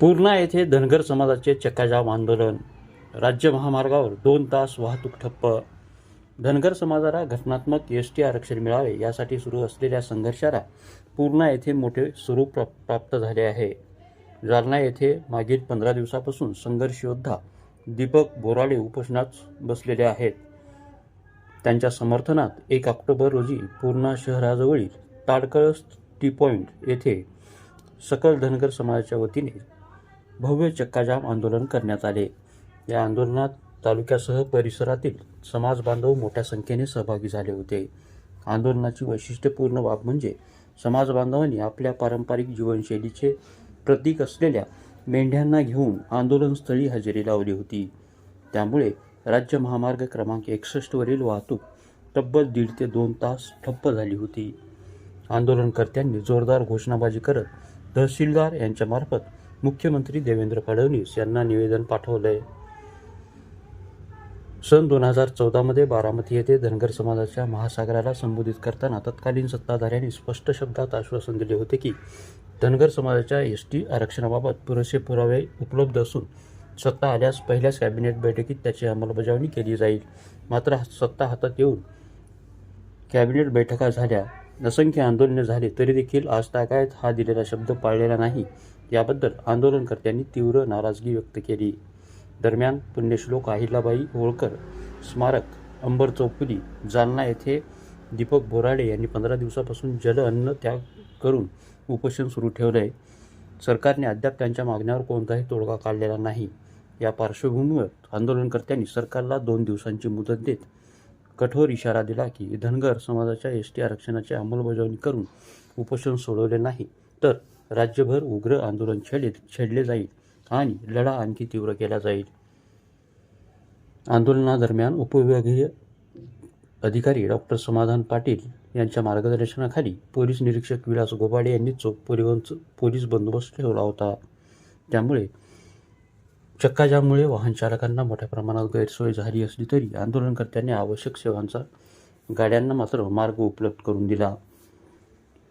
पूर्णा येथे धनगर समाजाचे चक्काजाम आंदोलन. राज्य महामार्गावर दोन तास वाहतूक ठप्प. धनगर समाजाला घटनात्मक एस टी आरक्षण मिळावे यासाठी सुरू असलेल्या संघर्षाला पूर्णा येथे मोठे स्वरूप प्राप- प्राप्त झाले आहे. जालना येथे मागील पंधरा दिवसापासून संघर्ष योद्धा दीपक बोराडे उपोषणात बसलेले आहेत. त्यांच्या समर्थनात एक ऑक्टोबर रोजी पूर्णा शहराजवळील ताडकळस टी पॉईंट येथे सकल धनगर समाजाच्या वतीने भव्य चक्काजाम आंदोलन करण्यात आले. या आंदोलनात तालुक्यासह परिसरातील समाज बांधव मोठ्या संख्येने सहभागी झाले होते. आंदोलनाची वैशिष्ट्यपूर्ण बाब म्हणजे समाज बांधवांनी आपल्या पारंपरिक जीवनशैलीचे प्रतीक असलेल्या मेंढ्यांना घेऊन आंदोलनस्थळी हजेरी लावली होती. त्यामुळे राज्य महामार्ग क्रमांक एकसष्टवरील वाहतूक तब्बल दीड ते दोन तास ठप्प झाली होती. आंदोलनकर्त्यांनी जोरदार घोषणाबाजी करत तहसीलदार यांच्यामार्फत मुख्यमंत्री देवेंद्र फडणवीस यांना निवेदन पाठवलंय. सन दोन हजार चौदामध्ये बारामती येथे धनगर समाजाच्या महासागराला संबोधित करताना तत्कालीन सत्ताधाऱ्यांनी स्पष्ट शब्दात आश्वासन दिले होते की धनगर समाजाच्या एस टी आरक्षणाबाबत पुरेसे पुरावे उपलब्ध असून सत्ता आल्यास पहिल्याच कॅबिनेट बैठकीत त्याची अंमलबजावणी केली जाईल. मात्र सत्ता हातात येऊन कॅबिनेट बैठका झाल्या. असंख्य आंदोलने झाली तरी देखील आज तागायत हा दिलेला शब्द पाळलेला नाही. याबद्दल आंदोलनकर्त्यांनी तीव्र नाराजगी व्यक्त केली. दरम्यान पुण्यश्लोक अहिल्याबाई होळकर स्मारक अंबर चौफुली जालना येथे दीपक बोराडे यांनी पंधरा दिवसापासून जल अन्न त्याग करून उपोषण सुरू ठेवलं आहे सरकारने अद्याप त्यांच्या मागण्यावर कोणताही तोडगा काढलेला नाही. या पार्श्वभूमीवर आंदोलनकर्त्यांनी सरकारला दोन दिवसांची मुदत देत कठोर इशारा दिला की धनगर समाजाच्या एस टी आरक्षणाची अंमलबजावणी करून उपोषण सोडवले नाही. तर राज्यभर उग्र आंदोलन छेडले छेडले जाईल आणि लढा आणखी तीव्र केला जाईल. आंदोलनादरम्यान उपविभागीय अधिकारी डॉक्टर समाधान पाटील यांच्या मार्गदर्शनाखाली पोलीस निरीक्षक विलास गोबाडे यांनी चोख पोलीस पोलीस बंदोबस्त ठेवला होता. त्यामुळे चक्काजामुळे वाहन चालकांना मोठ्या प्रमाणात गैरसोय झाली असली तरी आंदोलनकर्त्यांनी आवश्यक सेवांचा गाड्यांना मात्र मार्ग उपलब्ध करून दिला.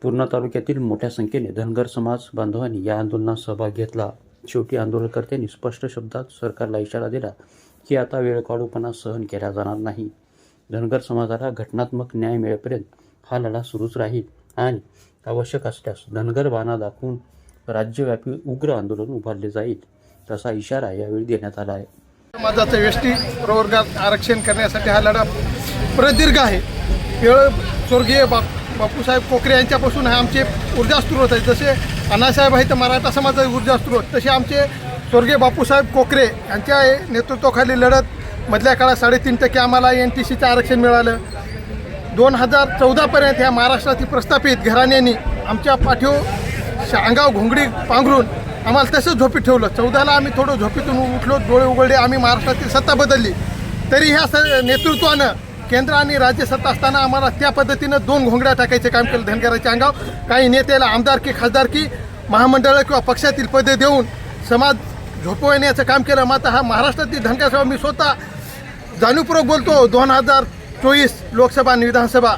पूर्णा तालुक्यातील मोठ्या संख्येने धनगर समाज बांधवांनी या आंदोलनात सहभाग घेतला. शेवटी आंदोलनकर्त्यांनी स्पष्ट शब्दात सरकारला इशारा दिला की आता वेळकाळूपणा सहन केला जाणार नाही. धनगर समाजाला घटनात्मक न्याय मिळेपर्यंत हा लढा सुरूच राहील आणि आवश्यक असल्यास धनगर बाणा दाखवून राज्यव्यापी उग्र आंदोलन उभारले जाईल तसा इशारा यावेळी देण्यात आला आहे. समाजाचं एस टी प्रवर्गात आरक्षण करण्यासाठी हा लढा प्रदीर्घ आहे. वेळ स्वर्गीय बाप बापूसाहेब कोकरे यांच्यापासून हा आमचे ऊर्जा स्रोत आहे जसे अण्णासाहेब आहेत मराठा समाजाचे ऊर्जा स्त्रोत तसे आमचे स्वर्गीय बापूसाहेब कोकरे यांच्या नेतृत्वाखाली लढत मधल्या काळात साडेतीन टक्के आम्हाला एन टी सीचं आरक्षण मिळालं. दोन हजार चौदापर्यंत ह्या महाराष्ट्रातील प्रस्थापित घराण्यांनी आमच्या पाठीव शा- घोंगडी पांघरून आम्हाला तसंच झोपीत ठेवलं. चौदाला आम्ही थोडं झोपीतून उठलो डोळे उघडले आम्ही महाराष्ट्रातील सत्ता बदलली. तरी ह्या स नेतृत्वानं केंद्र आणि राज्य सत्ता असताना आम्हाला त्या पद्धतीनं दोन घोंगड्या टाकायचे काम केलं धनगराच्या अंगावर. काही नेत्याला आमदारकी खासदारकी महामंडळ किंवा पक्षातील पदे देऊन समाज झोपवण्याचं काम केलं. मात्र हा महाराष्ट्रातील धनगरसभा मी स्वतः जाणीवपूर्वक बोलतो दोन हजार चोवीस लोकसभा आणि विधानसभा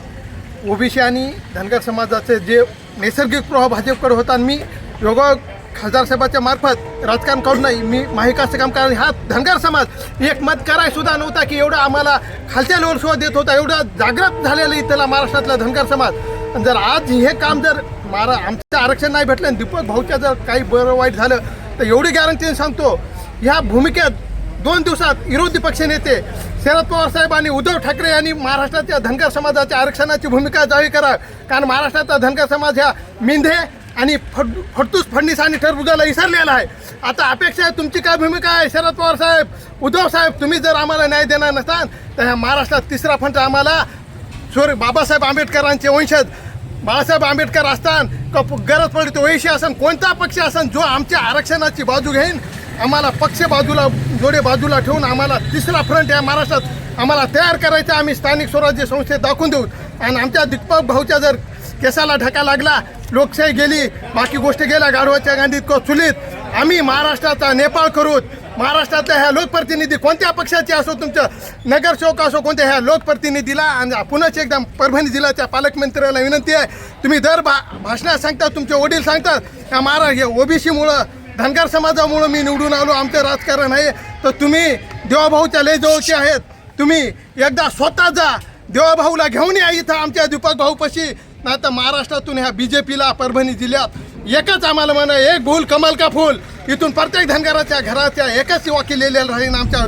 ओबीसी आणि धनगर समाजाचे जे नैसर्गिक प्रभाव भाजपकडे होता आणि मी योगा खासदार साहेबाच्या मार्फत राजकारण करून नाही मी माहिकाचं काम कारण हा धनगर समाज एक मत कराय सुद्धा नव्हता की एवढा आम्हाला खालच्या लेवल सुद्धा देत होता एवढा जागृत झालेलं इथला महाराष्ट्रातला धनगर समाज. आणि जर आज हे काम जर मारा आमचं आरक्षण नाही भेटलं आणि दीपक भाऊच्या जर काही बरं वाईट झालं तर एवढी गॅरंटीने सांगतो ह्या भूमिकेत दोन दिवसात विरोधी पक्ष नेते शरद पवार साहेब आणि उद्धव ठाकरे यांनी महाराष्ट्राच्या धनगर समाजाच्या आरक्षणाची भूमिका जाहीर करा. कारण महाराष्ट्राचा धनगर समाज ह्या मिंधे आणि फड फडतूस फडणीस आणि टरबुजाला विसरलेला आहे. आता अपेक्षा आहे तुमची काय भूमिका आहे? शरद पवार साहेब उद्धव साहेब तुम्ही जर आम्हाला न्याय देणार नसाल तर ह्या महाराष्ट्रात तिसरा फंड आम्हाला स्वर्ग बाबासाहेब आंबेडकरांचे वंशज बाळासाहेब आंबेडकर असताना का गरज पडली तो वैशी असन कोणता पक्ष असन जो आमच्या आरक्षणाची बाजू घेईन आम्हाला पक्ष बाजूला जोडे बाजूला ठेवून आम्हाला तिसरा फ्रंट या महाराष्ट्रात आम्हाला तयार करायचा आम्ही स्थानिक स्वराज्य संस्थेत दाखवून देऊ. आणि आमच्या दीपक भाऊच्या जर केसाला ढका लागला लोकशाही गेली बाकी गोष्टी गेल्या गाढवाच्या गांधीत को चुलीत. आम्ही महाराष्ट्राचा नेपाळ करूत. महाराष्ट्रातल्या ह्या लोकप्रतिनिधी कोणत्या पक्षाचे असो तुमचं नगरसेवक असो कोणत्या ह्या लोकप्रतिनिधीला आणि पुन्हा एकदा परभणी जिल्ह्याच्या पालकमंत्र्याला विनंती आहे. तुम्ही दर भा भाषणात सांगतात तुमचे वडील सांगतात. या महाराज हे ओबीसीमुळं धनगर समाजामुळं मी निवडून आलो आमचं राजकारण आहे. तर तुम्ही देवाभाऊच्या लय जवळचे आहेत. तुम्ही एकदा स्वतः जा. देवाभाऊला घेऊन या इथं आमच्या दीपक भाऊपाशी. नाही तर महाराष्ट्रातून ह्या बी जे पीला परभणी जिल्ह्यात एकच आम्हाला म्हणा एक भूल कमाल का फूल? इथून प्रत्येक धनगराच्या घराच्या एकच सेवा केलेल्या राहील आमच्या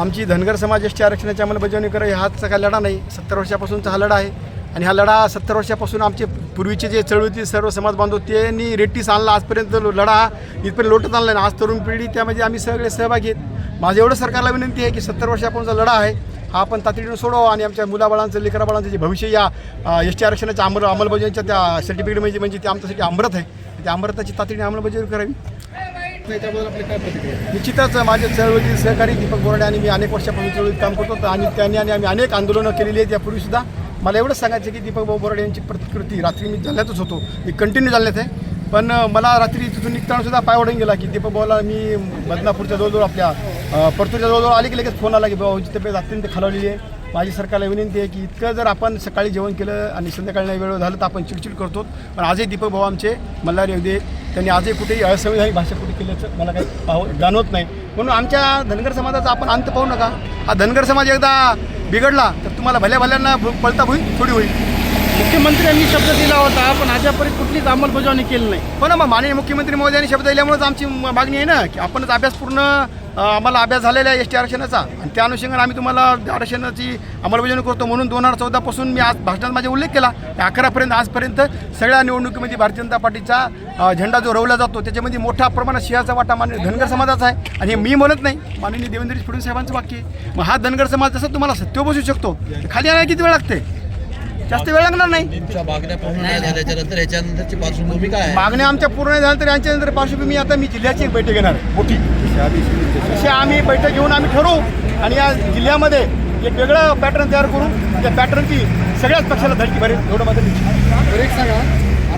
आमची धनगर समाज एस टी आरक्षणाची अंमलबजावणी करा हाच काय लढा नाही सत्तर वर्षापासूनचा हा लढा आहे. आणि हा लढा सत्तर वर्षापासून आमचे पूर्वीचे जे चळवळीतील सर्व समाज बांधव त्यांनी रेट्टीस आणला. आजपर्यंत लो- लढा इथपर्यंत लोटत आणला नाही. आज तरुण पिढी त्यामध्ये आम्ही सगळे सहभागी आहेत. माझं एवढं सरकारला विनंती आहे की सत्तर वर्षापासूनचा लढा आहे. हा आपण तातडीनं सोडवा आणि आमच्या मुलाबाळांचं लेकराबाळांचं जे भविष्य या एस टी आरक्षणाच्या अंमल अंमलबजावणीच्या त्या सर्टिफिकेट म्हणजे म्हणजे ते आमच्यासाठी अमृत आहे. त्या अमृताची तातडीने अंमलबजावणी करावी. त्याबद्दल आपली काय प्रतिक्रिया? निश्चितच माझे चळवळीतील सहकारी दीपक बोर्डे आणि मी अनेक वर्षापासून चळवळीत काम करतो आणि त्यांनी आणि आम्ही अनेक आंदोलनं केलेली आहेत. यापूर्वीसुद्धा मला एवढंच सांगायचं की दीपक भाऊ बोराडे यांची प्रतिकृती रात्री मी जालन्यातच होतो. मी कंटिन्यू जालन्यात आहे. पण मला रात्री तिथून निघताना सुद्धा पाय ओढून गेला की दीपक मी बदनापूरच्या जवळजवळ आपल्या परतूरच्या जवळजवळ आली की लगेच फोन आला की भाऊची तब्येत अत्यंत खालवली आहे. माझी सरकारला विनंती आहे की इतकं जर आपण सकाळी जेवण केलं आणि संध्याकाळी नाही वेळ झालं तर आपण चिडचिड करतो. पण आजही दीपक भाऊ आमचे मल्हारी येऊ त्यांनी आजही कुठेही असंविधानिक भाषा कुठे केल्याचं मला काही पाहू जाणवत नाही. म्हणून आमच्या धनगर समाजाचा आपण अंत पाहू नका. हा धनगर समाज एकदा बिघडला तर तुम्हाला भल्या भल्यांना पळता होईल थोडी होईल. मुख्यमंत्र्यांनी शब्द दिला होता पण अद्यापर्यंत कुठलीच अंमलबजावणी केली नाही. हो पण मग माननीय मुख्यमंत्री महोदयांनी शब्द दिल्यामुळेच आमची मागणी आहे ना की आपणच अभ्यास पूर्ण आम्हाला अभ्यास झालेला आहे एस टी आरक्षणाचा. आणि त्या अनुषंगाने आम्ही तुम्हाला आरक्षणाची अंमलबजावणी करतो म्हणून दोन हजार चौदापासून मी आज भाषणात माझा उल्लेख केला. अकरापर्यंत आजपर्यंत सगळ्या निवडणुकीमध्ये भारतीय जनता पार्टीचा झेंडा जो रोवला जातो त्याच्यामध्ये मोठ्या प्रमाणात सिंहाचा वाटा माननीय धनगर समाजाचा आहे. आणि हे मी म्हणत नाही माननीय देवेंद्र फडणवीस साहेबांचं वाक्य आहे. मग हा धनगर समाज जसं तुम्हाला सत्य बसू शकतो खाली आणायला किती वेळ लागते? जास्त वेळ लागणार नाही. तुमच्या मागण्या पूर्ण नाही झाल्याच्यानंतर याच्यानंतरची पार्श्वभूमी काय आहे? मागण्या आमच्या पूर्ण झाल्या तर यांच्यानंतर पार्श्वभूमी आता मी जिल्ह्याची एक बैठक घेणार आहे. मोठी. तशी आम्ही बैठक घेऊन आम्ही ठरवू आणि या जिल्ह्यामध्ये एक वेगळं पॅटर्न तयार करू. त्या पॅटर्नची सगळ्याच पक्षाला धडकी भरेल. एवढं माझं निश्चित. तर एक सांगा.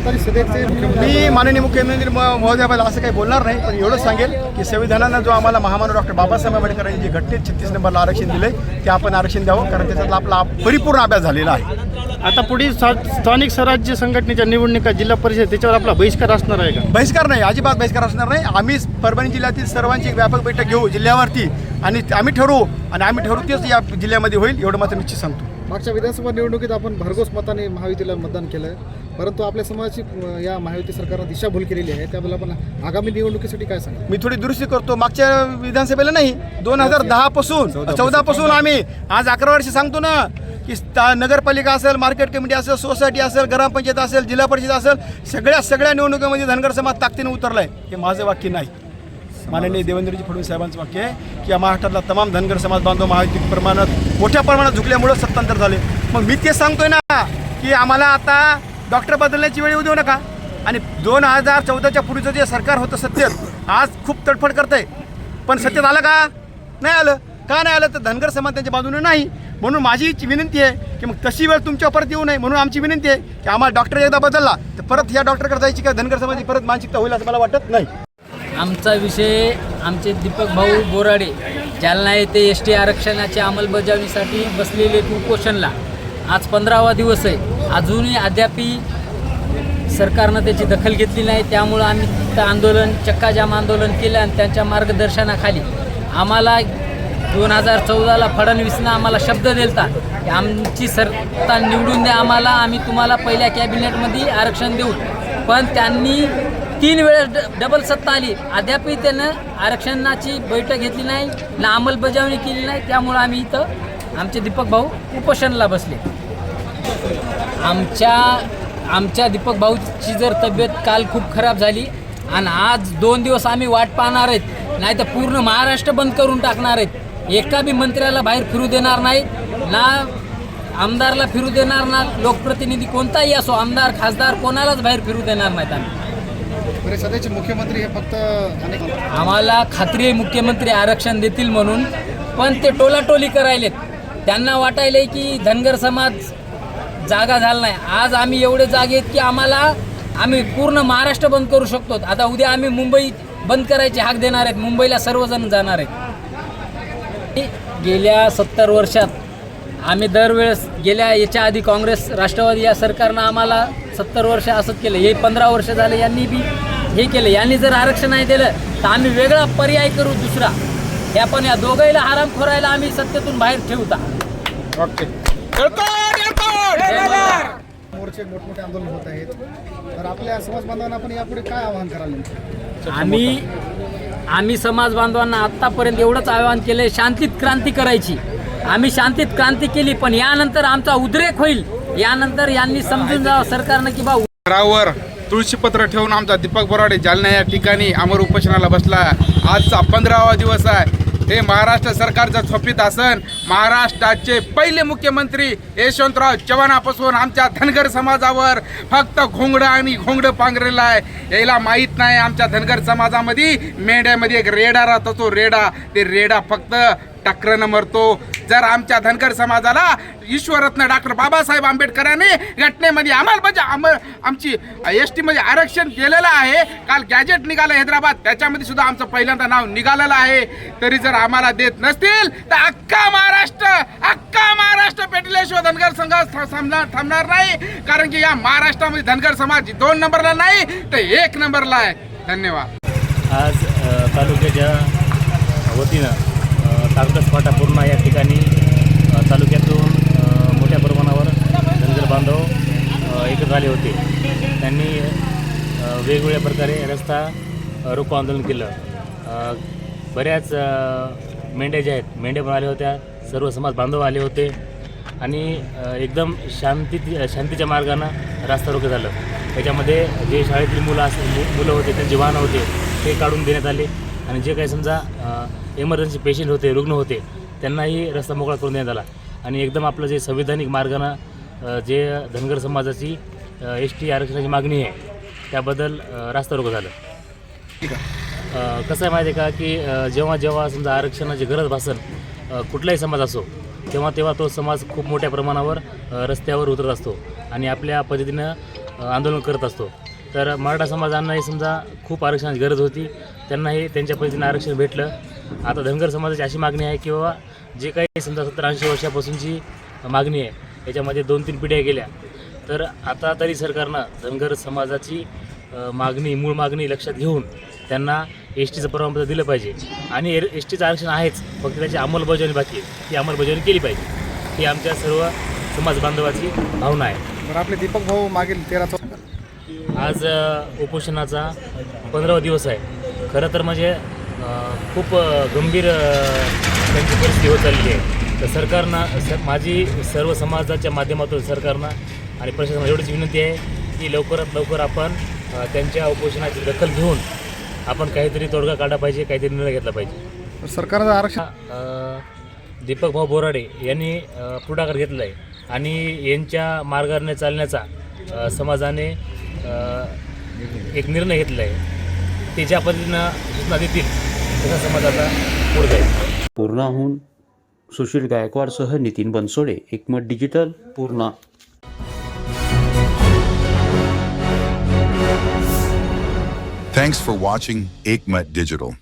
मुख्यमंत्री मी माननीय मुख्यमंत्री म- महोदयाबद्दल असं काही बोलणार नाही पण एवढंच सांगेल की संविधानानं जो आम्हाला महामानव डॉक्टर बाबासाहेब आंबेडकर यांनी जे घटनेत छत्तीस नंबरला आरक्षण दिलंय ते आपण आरक्षण द्यावं कारण त्याच्यातला आपला परिपूर्ण अभ्यास झालेला आहे. आता पुढील स्थानिक स्वराज्य संघटनेच्या निवडणुका जिल्हा परिषद त्याच्यावर आपला बहिष्कार असणार आहे का? बहिष्कार नाही अजिबात बहिष्कार असणार नाही. आम्ही परभणी जिल्ह्यातील सर्वांची एक व्यापक बैठक घेऊ जिल्ह्यावरती आणि आम्ही ठरवू आणि आम्ही ठरवू तेच या जिल्ह्यामध्ये होईल एवढं मात्र निश्चित सांगतो. मागच्या विधानसभा निवडणुकीत आपण भरघोस मताने महायुतीला मतदान केलं परंतु आपल्या समाजाची या महायुती सरकारनं दिशाभूल केलेली आहे. त्याबद्दल आपण आगामी निवडणुकीसाठी काय सांगा मी थोडी दुरुस्ती करतो. मागच्या विधानसभेला नाही दोन हजार दहा पासून चौदा पासून. आम्ही आज अकरा वर्ष सांगतो ना की नगरपालिका असेल मार्केट कमिटी असेल सोसायटी असेल ग्रामपंचायत असेल जिल्हा परिषद असेल सगळ्या सगळ्या निवडणुकीमध्ये धनगर समाज ताकदीने उतरलाय. हे माझं वाक्य नाही. माननीय देवेंद्रजी फडणवीस साहेबांचं वाक्य आहे की या महाराष्ट्रातला तमाम धनगर समाज बांधव महायुती प्रमाणात मोठ्या प्रमाणात झुकल्यामुळं सत्तांतर झाले. मग मी ते सांगतोय ना की आम्हाला आता डॉक्टर बदलण्याची वेळ येऊ देऊ नका. आणि दोन हजार चौदाच्या पूर्वीचं जे सरकार होतं सत्तेत आज खूप तडफड करतंय. पण सत्तेत आलं का? नाही आलं. का नाही आलं? तर धनगर समाज त्यांच्या बाजूने नाही. म्हणून माझी इच्छा- विनंती आहे की मग तशी वेळ तुमच्या परत येऊ नये म्हणून आमची विनंती आहे की आम्हाला डॉक्टर एकदा बदलला तर परत या डॉक्टरकडे जायची का धनगर समाजाची परत मानसिकता होईल असं मला वाटत नाही. आमचा विषय आमचे दीपक भाऊ बोराडे जालना येथे एस टी आरक्षणाच्या अंमलबजावणीसाठी बसलेले कुपोषणला आज पंधरावा दिवस आहे. अजूनही अद्यापी सरकारनं त्याची दखल घेतली नाही. त्यामुळं आम्ही तिथं आंदोलन चक्काजाम आंदोलन केलं आणि त्यांच्या मार्गदर्शनाखाली आम्हाला दोन हजार चौदाला फडणवीसनं आम्हाला शब्द दिलता की आमची सत्ता निवडून द्या आम्हाला आम्ही तुम्हाला पहिल्या कॅबिनेटमध्ये आरक्षण देऊ. पण त्यांनी तीन वेळेस ड डबल सत्ता आली. अद्यापही त्यानं आरक्षणाची बैठक घेतली नाही ना अंमलबजावणी केली नाही. त्यामुळं आम्ही इथं आमचे दीपक भाऊ उपोषणाला बसले. आमच्या आमच्या दीपक भाऊची जर तब्येत काल खूप खराब झाली आणि आज दोन दिवस आम्ही वाट पाहणार आहेत नाही तर पूर्ण महाराष्ट्र बंद करून टाकणार आहेत. एका बी मंत्र्याला बाहेर फिरू देणार नाहीत ना आमदारला फिरू देणार ना लोकप्रतिनिधी कोणताही असो आमदार खासदार कोणालाच बाहेर फिरू देणार नाहीत आम्ही. बरे सध्याचे मुख्यमंत्री हे फक्त अनेक आम्हाला खात्री आहे मुख्यमंत्री आरक्षण देतील म्हणून पण ते टोलाटोली करायलेत. त्यांना वाटायले की धनगर समाज जागा झाला नाही. आज आम्ही एवढे जागे आहेत की आम्हाला आम्ही पूर्ण महाराष्ट्र बंद करू शकतो. आता उद्या आम्ही मुंबई बंद करायची हाक देणार आहेत. मुंबईला सर्वजण जाणार आहेत. गेल्या सत्तर वर्षात आम्ही दरवेळेस गेल्या याच्या आधी काँग्रेस राष्ट्रवादी या सरकारनं आम्हाला सत्तर वर्ष असंच केलं. हे पंधरा वर्ष झाले यांनी बी हे केलं यांनी जर आरक्षण नाही दिलं तर आम्ही वेगळा पर्याय करू दुसरा. या पण या दोघाईला आराम खोरायला आम्ही सत्तेतून बाहेर ठेवता. ओके. मोर्चे मोठमोठे आंदोलन होत आहेत. तर आपल्या समाज बांधवांना आपण यापुढे काय आवाहन कराल नेमकं? आम्ही आम्ही समाज बांधवांना आत्तापर्यंत एवढंच आवाहन केलंय शांतीत क्रांती करायची. आम्ही शांतीत क्रांती केली पण यानंतर आमचा उद्रेक होईल. यानंतर यांनी समजून जावं सरकारनं की बा घरावर तुळशीपत्र ठेवून आमचा दीपक बोराडे जालना या ठिकाणी अमर उपोषणाला बसला. आजचा पंधरावा दिवस आहे. हे महाराष्ट्र सरकारचं थोपित आसन. महाराष्ट्राचे पहिले मुख्यमंत्री यशवंतराव चव्हाणापासून आमच्या धनगर समाजावर फक्त घोंगडं आणि घोंगडं पांघरेलं आहे. याला माहीत नाही आमच्या धनगर समाजामध्ये. मेंढ्यामध्ये एक रेडा राहतो तो रेडा. ते रेडा फक्त टक्करनं मरतो. जर आमच्या धनगर समाजाला ईश्वरत्न डॉक्टर बाबासाहेब आंबेडकरांनी घटनेमध्ये आम्हाला म्हणजे आम आमची एस टीमध्ये आरक्षण केलेलं आहे. काल गॅजेट निघालं हैदराबाद. त्याच्यामध्ये सुद्धा आमचं पहिल्यांदा नाव निघालेलं आहे. तरी जर आम्हाला देत नसतील तर अख्खा महाराष्ट्र अख्खा महाराष्ट्र पेटल्याशिवाय धनगर संघात थांबणार थांबणार नाही. कारण की या महाराष्ट्रामध्ये धनगर समाज दोन नंबरला नाही तर एक नंबरला आहे. धन्यवाद. आज तालुक्याच्या वतीनं अ, तारकस फाटा या ठिकाणी तालुक्यातून मोठ्या प्रमाणावर धनगर बांधव एकत्र आले होते. त्यांनी वेगवेगळ्या प्रकारे रस्ता रोको आंदोलन केलं. बऱ्याच मेंढ्या ज्या आहेत मेंढ्या पण आल्या होत्या सर्व समाज बांधव आले होते आणि एकदम शांती शांतीच्या मार्गानं रास्ता रोखं झालं. त्याच्यामध्ये जे शाळेतील मुलं अस मुलं होते त्यांचे वाहनं होते ते काढून देण्यात आले. आणि जे काही समजा इमर्जन्सी पेशंट होते रुग्ण होते त्यांनाही रस्ता मोकळा करून देण्यात आला. आणि एकदम आपलं जे संविधानिक मार्गानं जे धनगर समाजाची एस टी आरक्षणाची मागणी आहे त्याबद्दल रास्ता रोग झालं. कसं आहे माहिती आहे का की जेव्हा जेव्हा समजा आरक्षणाची गरज भासन कुठलाही समाज असो तेव्हा तेव्हा तो समाज खूप मोठ्या प्रमाणावर रस्त्यावर उतरत असतो आणि आपल्या पद्धतीनं आंदोलन करत असतो. तर मराठा समाजांनाही समजा खूप आरक्षणाची गरज होती त्यांनाही त्यांच्या पद्धतीनं आरक्षण भेटलं. आता धनगर समाजाची अशी मागणी आहे की बाबा जे काही समजा सत्तर ऐंशी वर्षापासूनची मागणी आहे याच्यामध्ये दोन तीन पिढ्या गेल्या. तर आता तरी सरकारनं धनगर समाजाची मागणी मूळ मागणी लक्षात घेऊन त्यांना एस टीचं प्रमाणपत्र दिलं पाहिजे. आणि एस टीचं आरक्षण आहेच फक्त त्याची अंमलबजावणी बाकी आहे. ती अंमलबजावणी केली पाहिजे. ही आमच्या सर्व समाज बांधवाची भावना आहे. बरं आपले दीपक भाऊ मागील तेरा आज उपोषणाचा पंधरावा दिवस आहे. खरं तर म्हणजे खूप गंभीर त्यांची परिस्थिती होत चाललेली आहे. तर सरकारनं स माझी सर्व समाजाच्या माध्यमातून सरकारनं आणि प्रशासनाला एवढीच विनंती आहे की लवकरात लवकर आपण त्यांच्या उपोषणाची दखल घेऊन आपण काहीतरी तोडगा काढला पाहिजे काहीतरी निर्णय घेतला पाहिजे. सरकारचं आरक्षण दीपक भाऊ बोराडे यांनी पुढाकार घेतला आहे आणि यांच्या मार्गाने चालण्याचा समाजाने एक निर्णय घेतला आहे ते ज्या पद्धतीनं सूचना देतील तसा समाज आता पुढे जाईल पूर्णाहून Sushil गायकवाडसह Nitin Bansode Ekmat digital Purna. Thanks for watching Aikmat Digital.